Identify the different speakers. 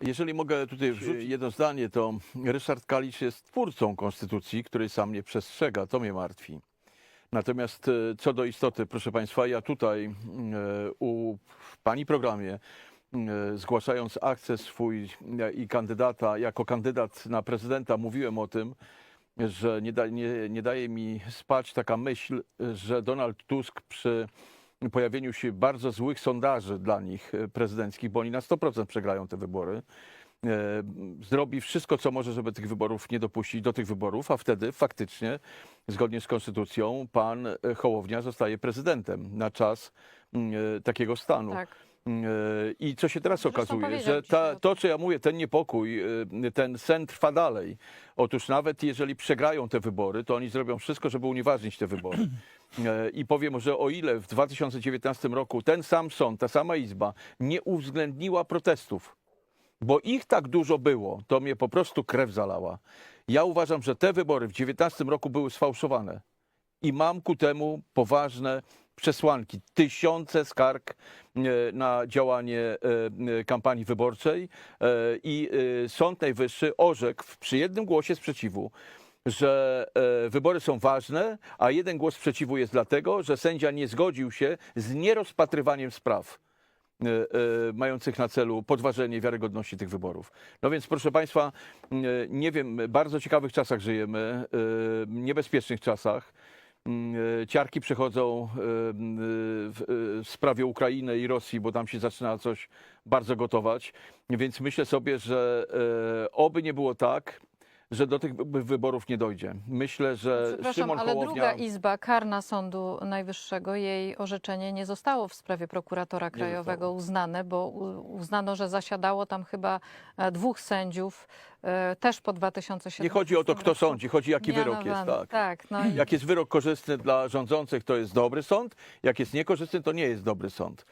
Speaker 1: Jeżeli mogę tutaj wrzucić jedno zdanie, to Ryszard Kalicz jest twórcą konstytucji, której sam nie przestrzega. To mnie martwi. Natomiast e, co do istoty, proszę Państwa, ja tutaj e, u, w Pani programie, e, zgłaszając akces swój i kandydata, jako kandydat na prezydenta, mówiłem o tym, że nie, da, nie, nie daje mi spać taka myśl, że Donald Tusk przy pojawieniu się bardzo złych sondaży dla nich e, prezydenckich, bo oni na 100% przegrają te wybory, e, zrobi wszystko, co może, żeby tych wyborów nie dopuścić do tych wyborów, a wtedy faktycznie, zgodnie z konstytucją, pan e, Hołownia zostaje prezydentem na czas mm, takiego stanu.
Speaker 2: Tak.
Speaker 1: E, I co się teraz okazuje, że ta, to, co ja mówię, ten niepokój, e, ten sen trwa dalej. Otóż nawet jeżeli przegrają te wybory, to oni zrobią wszystko, żeby unieważnić te wybory. E, I powiem, że o ile w 2019 roku ten sam sąd, ta sama izba nie uwzględniła protestów, bo ich tak dużo było, to mnie po prostu krew zalała. Ja uważam, że te wybory w 2019 roku były sfałszowane i mam ku temu poważne przesłanki. Tysiące skarg e, na działanie e, e, kampanii wyborczej i Sąd Najwyższy orzekł przy jednym głosie sprzeciwu, że wybory są ważne, a jeden głos sprzeciwu jest dlatego, że sędzia nie zgodził się z nierozpatrywaniem spraw mających na celu podważenie wiarygodności tych wyborów. No więc proszę Państwa, nie wiem, bardzo ciekawych czasach żyjemy, niebezpiecznych czasach. Mm, e, Ciarki przechodzą e, m, w e, w sprawie Ukrainy i Rosji, bo tam się zaczyna coś bardzo gotować. Więc myślę sobie, że oby nie było tak, że do tych wy- wyborów nie dojdzie. Myślę, że
Speaker 2: Przepraszam,
Speaker 1: Szymon
Speaker 2: ale
Speaker 1: Hołownia...
Speaker 2: druga izba karna Sądu Najwyższego, jej orzeczenie nie zostało w sprawie prokuratora krajowego uznane, bo uznano, że zasiadało tam chyba e, dwóch sędziów, e, też po 2017
Speaker 1: Nie chodzi o to, kto sądzi, chodzi jaki wyrok jest. Tak.
Speaker 2: Tak, no i
Speaker 1: Jak jest wyrok korzystny dla rządzących, to jest dobry sąd. Jak jest niekorzystny, to nie jest dobry sąd.